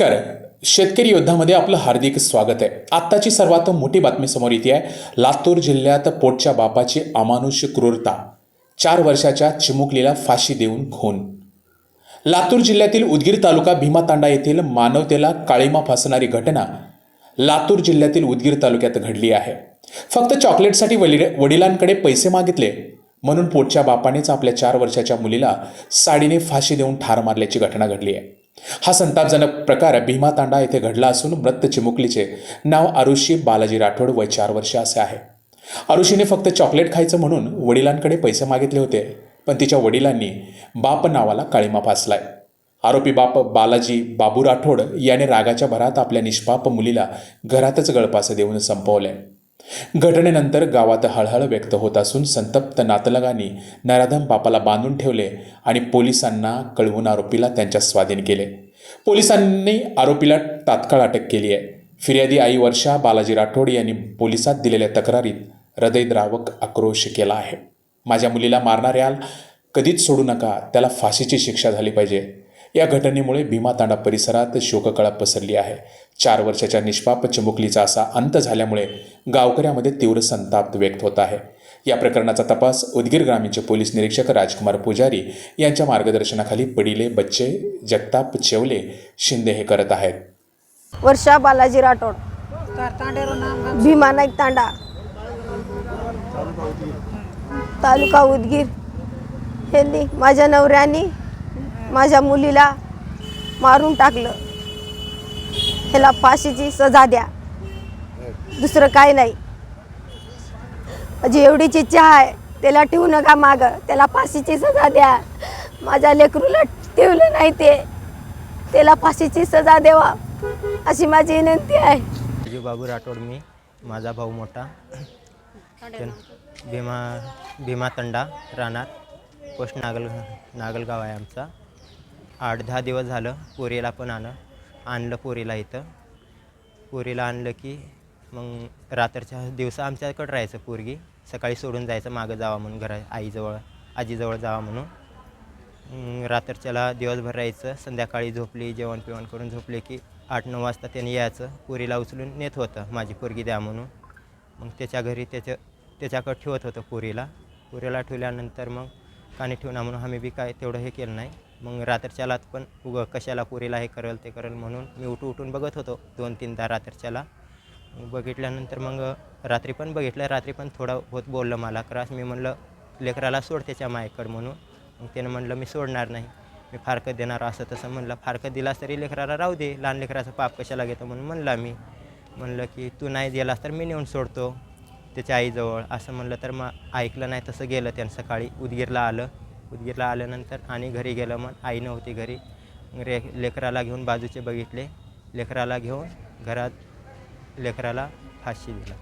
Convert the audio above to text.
नमस्कार. शेतकरी योद्धामध्ये आपलं हार्दिक स्वागत आहे. आत्ताची सर्वात मोठी बातमी समोर येते आहे. लातूर जिल्ह्यात पोटच्या बापाची अमानुष क्रूरता. चार वर्षाच्या चिमुकलीला फाशी देऊन खून. लातूर जिल्ह्यातील उदगीर तालुका भीमातांडा येथील मानवतेला काळीमा फासणारी घटना लातूर जिल्ह्यातील उदगीर तालुक्यात घडली आहे. फक्त चॉकलेटसाठी वडील वडिलांकडे पैसे मागितले म्हणून पोटच्या बापानेच आपल्या चार वर्षाच्या मुलीला साडीने फाशी देऊन ठार मारल्याची घटना घडली आहे. हा संतापजनक प्रकार भीमातांडा येथे घडला असून मृत चिमुकलीचे नाव आरुषी बालाजी राठोड वय चार वर्ष असे आहे. आरुषीने फक्त चॉकलेट खायचं म्हणून वडिलांकडे पैसे मागितले होते पण तिच्या वडिलांनी बाप नावाला काळीमा फासलाय. आरोपी बाप बालाजी बाबू राठोड याने रागाच्या भरात आपल्या निष्पाप मुलीला घरातच गळपास देऊन संपवले घटनेनंतर गावात हळहळ व्यक्त होत असून संतप्त नातलगांनी नराधम बापाला बांधून ठेवले आणि पोलिसांना कळवून आरोपीला त्यांच्या स्वाधीन केले. पोलिसांनी आरोपीला तात्काळ अटक केली आहे फिर्यादी आई वर्षा बालाजी राठोड यांनी पोलिसात दिलेल्या तक्रारीत हृदयद्रावक आक्रोश केला आहे. माझ्या मुलीला मारणाऱ्याला कधीच सोडू नका त्याला फाशीची शिक्षा झाली पाहिजे. या घटनेमुळे भीमातांडा परिसरात शोककळा पसरली आहे. चार वर्षाच्या निष्पाप चिमुकलीचा असा अंत झाल्यामुळे गावकऱ्यामध्ये तीव्र संताप व्यक्त होत आहे. या प्रकरणाचा तपास उदगीर ग्रामीणचे पोलीस निरीक्षक राजकुमार पुजारी यांच्या मार्गदर्शनाखाली पडिले बच्चे जगताप चेवले शिंदे हे करत आहेत. वर्षा बालाजी राठोड. भीमा नाईक तांडा. तालुका उदगीर. यांनी माझ्या नवऱ्याने माझ्या मुलीला मारून टाकलं. ह्याला फाशीची सजा द्या. दुसरं काय नाही. माझी एवढीच इच्छा आहे त्याला ठेवू नका माग. त्याला फाशीची सजा द्या. माझ्या लेकरूला ठेवलं नाही ते. त्याला फाशीची सजा देवा अशी माझी विनंती आहे. राजू बाबू राठोड मी माझा भाऊ मोठा. भीमा भीमा तंडा राहणार. पोस्ट नागल नागलगाव आहे आमचा. आठ दहा दिवस झालं पोरीला पण आणलं. आणलं पोरीला इथं. पोरीला आणलं की मग रात्रीच्या दिवसा आमच्याकडं राहायचं पोरगी. सकाळी सोडून जायचं मागं जावा म्हणून घरा आईजवळ आजीजवळ जावा म्हणून. रात्रच्याला रात्रीच्याला दिवसभर राहायचं. संध्याकाळी झोपली जेवण पिवण करून झोपले की आठ नऊ वाजता त्याने यायचं. पुरीला उचलून नेत होतं माझी पोरगी द्या म्हणून. मग त्याच्या घरी त्याच्या त्याच्याकडं ठेवत होतं पुरीला. पुरीला ठेवल्यानंतर मग कानी ठेवणार म्हणून आम्ही बी काय तेवढं हे केलं नाही. मग रात्रीच्याला पण उगं कशाला पुरीला हे करेल ते करेल म्हणून मी उठू उठून बघत होतो दोन तीनदा रात्रीच्याला. मग बघितल्यानंतर मग रात्री पण बघितलं रात्री पण थोडा होत बोललं मला. क्रॉस मी म्हणलं लेकराला सोड त्याच्या मायकडं म्हणून. मग त्यानं म्हणलं मी सोडणार नाही. मी फारकत देणार असं तसं म्हणलं. फारकत दिलास तरी लेकराला राहू दे. लहान लेकराचं पाप कशाला घेतो म्हणून म्हणला मी. म्हणलं की तू नाही दिलास तर मी नेऊन सोडतो. त्याच्या आईजवळ. असं म्हणलं तर मग ऐकलं नाही तसं गेलं. त्यानं सकाळी उदगीरला आलं. उदगीरला आल्यानंतर आणि घरी गेलं मग आई नव्हती घरी. रे लेकराला घेऊन बाजूचे बघितले. लेकराला घेऊन घरात लेकराला फाशी दिला.